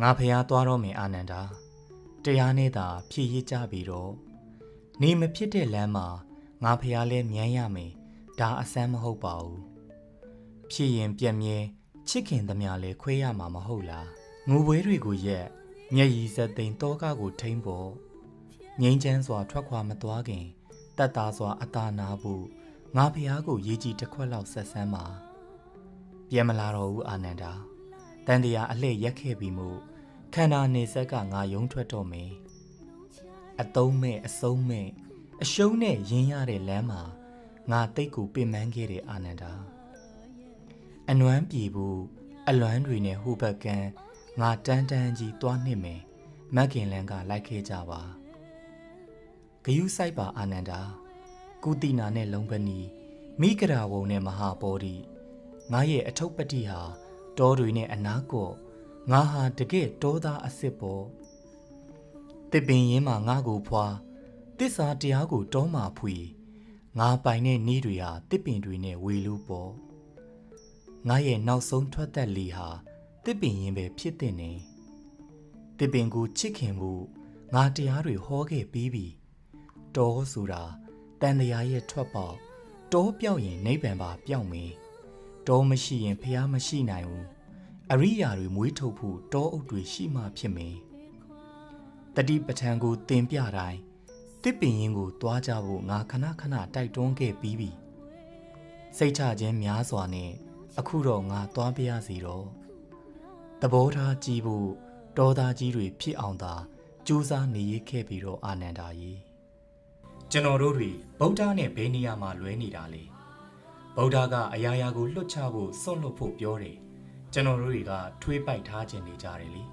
ငါဖះသွားတော့မယ်အာနန္ဒာတရားနဲ့သာဖြည့်ရကြပြီတော့နေမဖြစ်တဲ့လမ်းမှာငါဖះလဲမြန်းရမယ်ဒါအဆန်းမဟုတ်ပါဘူးဖြစ်ရင်ပြက်မြဲချစ်ခင်သမျှလဲခွဲရမှာမဟုတ်လားငိုပွဲတွေကိုရက်မျက်ရည်စက်သိမ်းတောကကိုထိမ့်ဖို့ငိမ့်ချမ်းစွာထွက်ခွာမသွားခင်တတ်တာစွာအသာနာဖို့ငါဖះကိုရေးကြည့်တစ်ခွက်လောက်ဆက်ဆန်းပါပြန်မလာတော့ဘူးအာနန္ဒာ တန်တရားအလှည့်ရက်ခဲ့ပြီးမှုခန္ဓာနေဆက်ကငါယုံထွက်တော့မယ်အတုံးမဲ့အစုံးမဲ့အရှုံးနဲ့ရင်းရတဲ့လမ်းမှာငါတိတ်ကိုပင်ပန်းခဲ့တဲ့အာနန္ဒာအနွမ်းပြေဖို့အလွမ်းတွေနဲ့ဟိုဘက်ကန်းငါတန်းတန်းကြီးတွားနှိမ့်မယ်မက်ခင်လန်ကလိုက်ခဲ့ကြပါဂယုဆိုင်ပါအာနန္ဒာကုတိနာနဲ့လုံပနီမိဂရာဝုံနဲ့မဟာပောဒီငါရဲ့အထုပ်ပတိဟာ တောတွေနဲ့အနာကော့ငါဟာတကယ့်တောသားအစ်စ်ပေါ်တစ်ပင်ရင်းမှာငါကိုဖွာတစ္ဆာတရားကိုတောမှာဖွေငါပိုင်တဲ့နေတွေဟာတစ်ပင်တွေနဲ့ဝေလူပေါ်ငါရဲ့နောက်ဆုံးထွက်သက်လီဟာတစ်ပင်ရင်ပဲဖြစ်တဲ့နေတစ်ပင်ကိုချစ်ခင်မှုငါတရားတွေဟောခဲ့ပြီးပြီတောဆိုတာတန်တရားရဲ့ထွက်ပေါက်တောပြောက်ရင်နိဗ္ဗာန်ပါပြောက်မင်း တောမရှိရင်ဖះမရှိနိုင်ဘူးအရိယာတွေမွေးထုတ်ဖို့တောအုပ်တွေရှိမှဖြစ်မင်းတတိပဋ္ဌာန်ကိုတင်ပြတိုင်းတစ်ပင်ရင်ကိုတွားကြဖို့ငါခဏခဏတိုက်တွန်းခဲ့ပြီးပြီစိတ်ချခြင်းများစွာနဲ့အခုတော့ငါတွားပြရစီတော့သဘောထားကြည့်ဖို့တောသားကြီးတွေဖြစ်အောင်သာကြိုးစားနေရခဲ့ပြီးတော့အာနန္ဒာကြီးကျွန်တော်တို့တွေဗုဒ္ဓနဲ့ဘယ်နေရာမှာလွဲနေတာလဲ ဗုဒ္ဓကအရာရာကိုလွတ်ချဖို့စွန့်လွတ်ဖို့ပြောတယ်ကျွန်တော်တို့တွေကထွေးပိုက်ထားခြင်းနေကြတယ်လေ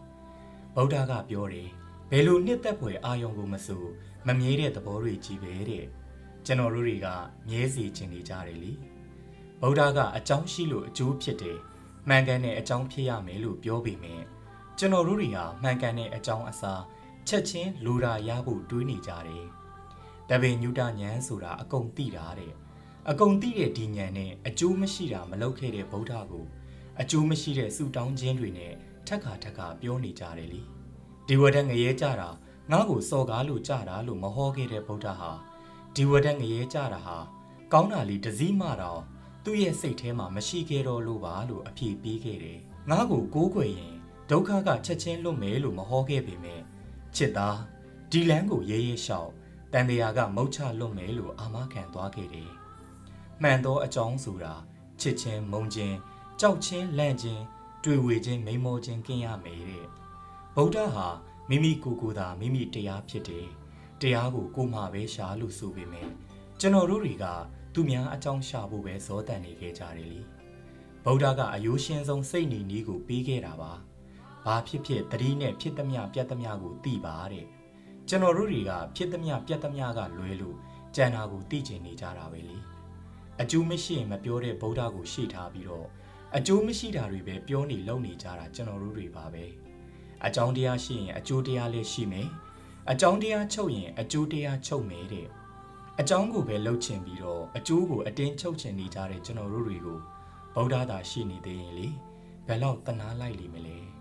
ဗုဒ္ဓကပြောတယ်ဘယ်လိုနှစ်သက်ဖွယ်အာယုံကိုမဆိုမမြဲတဲ့သဘောတွေကြီးပဲတဲ့ကျွန်တော်တို့တွေကမြဲစီခြင်းနေကြတယ်လေဗုဒ္ဓကအကြောင်းရှိလို့အကျိုးဖြစ်တယ်မှန်ကန်တဲ့အကြောင်းဖြစ်ရမယ်လို့ပြောပေမဲ့ကျွန်တော်တို့တွေဟာမှန်ကန်တဲ့အကြောင်းအစားချက်ချင်းလူရာရဖို့တွေးနေကြတယ်တပင်ညုတညံဆိုတာအကုန်သိတာတဲ့ အကုန်သိတဲ့ဒီညံနဲ့အကျိုးမရှိတာမလုပ်ခဲ့တဲ့ဗုဒ္ဓကိုအကျိုးမရှိတဲ့ဆူတောင်းခြင်းတွေနဲ့ထက်ခါထက်ခါပြောနေကြတယ်လေဒီဝဒငရဲကြတာငါ့ကိုစော်ကားလို့ကြတာလို့မဟောခဲ့တဲ့ဗုဒ္ဓဟာဒီဝဒငရဲကြတာဟာကောင်းတာလေးတစည်းမှတော့သူ့ရဲ့စိတ်ထဲမှာမရှိခဲ့တော့လို့ပါလို့အဖြေပေးခဲ့တယ်ငါ့ကိုကိုးကွယ်ရင်ဒုက္ခကချက်ချင်းလွတ်မယ်လို့မဟောခဲ့ပေမဲ့ချစ်သားဒီလန်းကိုရဲရဲလျှောက်တန်တရာကမုတ်ချလွတ်မယ်လို့အာမခံသွားခဲ့တယ် မှန်သောအကြောင်းဆိုတာချစ်ချင်းမုံချင်းကြောက်ချင်းလန့်ချင်းတွေ့ဝေချင်းမိန်မောချင်းกินရမယ်တဲ့ဗုဒ္ဓဟာမိမိကိုယ်ကိုယ်သာမိမိတရားဖြစ်တယ်တရားကိုကိုမှပဲရှာလို့ဆိုပေမဲ့ကျွန်တော်တို့တွေကသူများအကြောင်းရှာဖို့ပဲဇောတန်နေခဲ့ကြတယ်လေဗုဒ္ဓကအယိုးရှင်းဆုံးစိတ်နေနည်းကိုပေးခဲ့တာပါဘာဖြစ်ဖြစ်တတိနဲ့ဖြစ်သမျှပြတ်သမျှကိုသိပါတဲ့ကျွန်တော်တို့တွေကဖြစ်သမျှပြတ်သမျှကလွဲလို့ကြံတာကိုသိကျင်နေကြတာပဲလေ အကျိုးမရှိရင်မပြောတဲ့ဗုဒ္ဓကိုရှေ့ထားပြီးတော့အကျိုးမရှိတာတွေပဲပြောနေလုံနေကြတာကျွန်တော်တို့တွေပါပဲအကြောင်းတရားရှိရင်အကျိုးတရားလည်းရှိမယ်အကြောင်းတရားချုပ်ရင်အကျိုးတရားချုပ်မယ်တဲ့အကြောင်းကိုပဲလှုပ်ချင်ပြီးတော့အကျိုးကိုအတင်းချုပ်ချင်နေကြတဲ့ကျွန်တော်တို့တွေကိုဗုဒ္ဓသာရှိနေသေးရင်လေဘယ်တော့တနာလိုက်လိမ့်မလဲ